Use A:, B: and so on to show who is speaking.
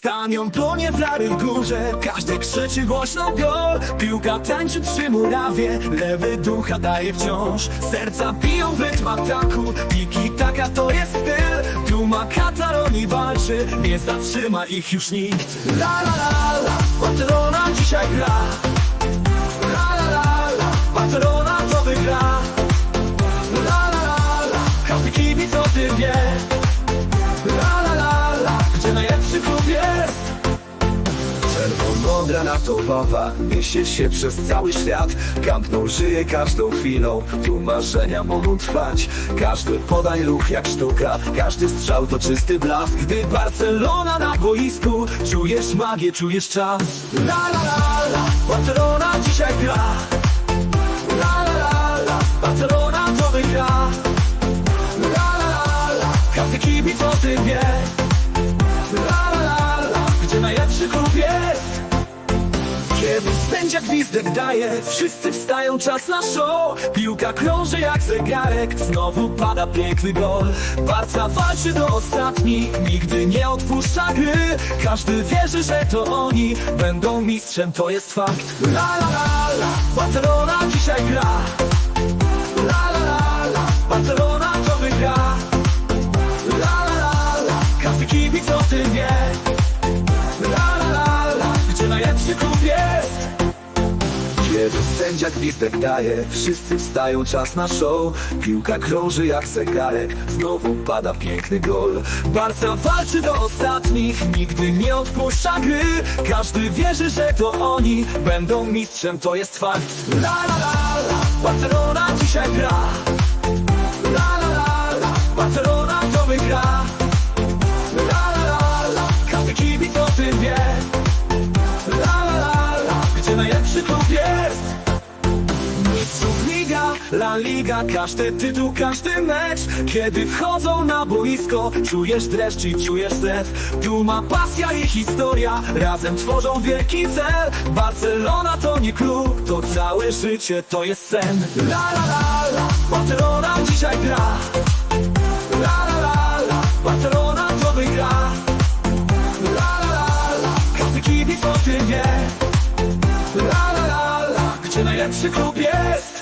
A: Stanią płonie flary w górze. Każdy krzyczy głośno gol Piłka tańczy przy murawie. Lewy ducha daje wciąż. Serca biją w rytm ataku Piki taka to jest styl. Duma Katalonii walczy. Nie zatrzyma ich już nikt. La la la la. Barcelona dzisiaj gra. La la la la. Barcelona to wygra. La la la la. Każdy kibic o tym wie Czerwonodra natowa Niesie się przez cały świat. Camp Nou żyje każdą chwilą. Tu marzenia mogą trwać. Każdy podaj ruch jak sztuka. Każdy strzał to czysty blask. Gdy Barcelona na boisku Czujesz magię, czujesz czas. La la la la. Barcelona dzisiaj gra. La la la la. Barcelona to wygra. La la la la. Każdy kibic o tym wie gwizdek daje Wszyscy wstają, czas na show. Piłka krąży jak zegarek Znowu pada piękny gol. Barca walczy do ostatnich Nigdy nie odpuszcza gry. Każdy wierzy, że to oni Będą mistrzem, to jest fakt. La la la la Barcelona dzisiaj gra. La Kiedy sędzia gwizdek daje Wszyscy wstają, czas na show. Piłka krąży jak zegarek Znowu pada piękny gol. Barca walczy do ostatnich Nigdy nie odpuszcza gry. Każdy wierzy, że to oni Będą mistrzem, to jest fakt. La la la la Barcelona dzisiaj gra. La la la la Barcelona to wygra. La la la la Każdy kibic o tym wie. Najlepszy klub jest La Liga Każdy tytuł, każdy mecz. Kiedy wchodzą na boisko Czujesz dreszcz i czujesz zew. Duma, pasja i historia Razem tworzą wielki cel. Barcelona to nie klub To całe życie, to jest sen. La la la la Barcelona dzisiaj gra. La la la la Barcelona to wygra. La la la la Każdy kibic o tym wie. La la la la Gdzie najlepszy klub jest